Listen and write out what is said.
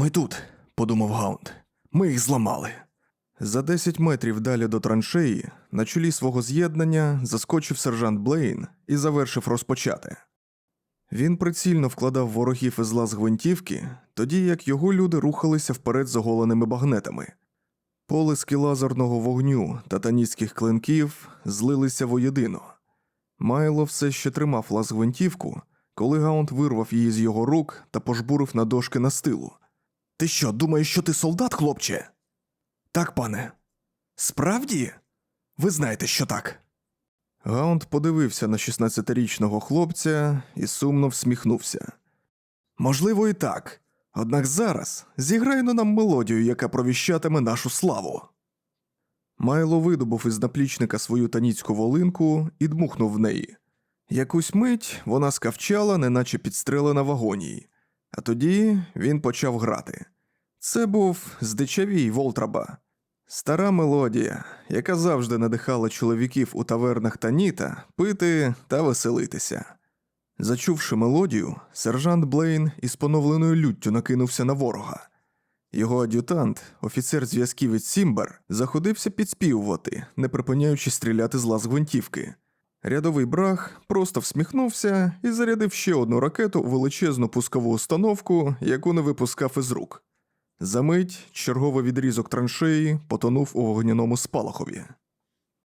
Ми тут, подумав Гаунд. Ми їх зламали. За 10 метрів далі до траншеї, на чолі свого з'єднання, заскочив сержант Блейн і завершив розпочати. Він прицільно вкладав ворогів із лаз гвинтівки, тоді як його люди рухалися вперед з оголеними багнетами. Полиски лазерного вогню та таніцьких клинків злилися воєдино. Майло все ще тримав лаз гвинтівку, коли Гаунд вирвав її з його рук та пожбурив на дошки настилу. Ти що, думаєш, що ти солдат, хлопче? Так, пане. Справді? Ви знаєте, що так. Гаунд подивився на 16-річного хлопця і сумно всміхнувся. Можливо, і так. Однак зараз зіграйно нам мелодію, яка провіщатиме нашу славу. Майло видобув із наплічника свою таніцьку волинку і дмухнув в неї. Якусь мить вона скавчала, неначе підстрелена в агонії, а тоді він почав грати. Це був здичавій Волтраба, стара мелодія, яка завжди надихала чоловіків у тавернах Таніта пити та веселитися. Зачувши мелодію, сержант Блейн із поновленою люттю накинувся на ворога. Його ад'ютант, офіцер зв'язківець Сімбер, заходився підспівувати, не припиняючи стріляти з лаз гвинтівки. Рядовий брах просто всміхнувся і зарядив ще одну ракету у величезну пускову установку, яку не випускав із рук. Замить черговий відрізок траншеї потонув у вогняному спалахові.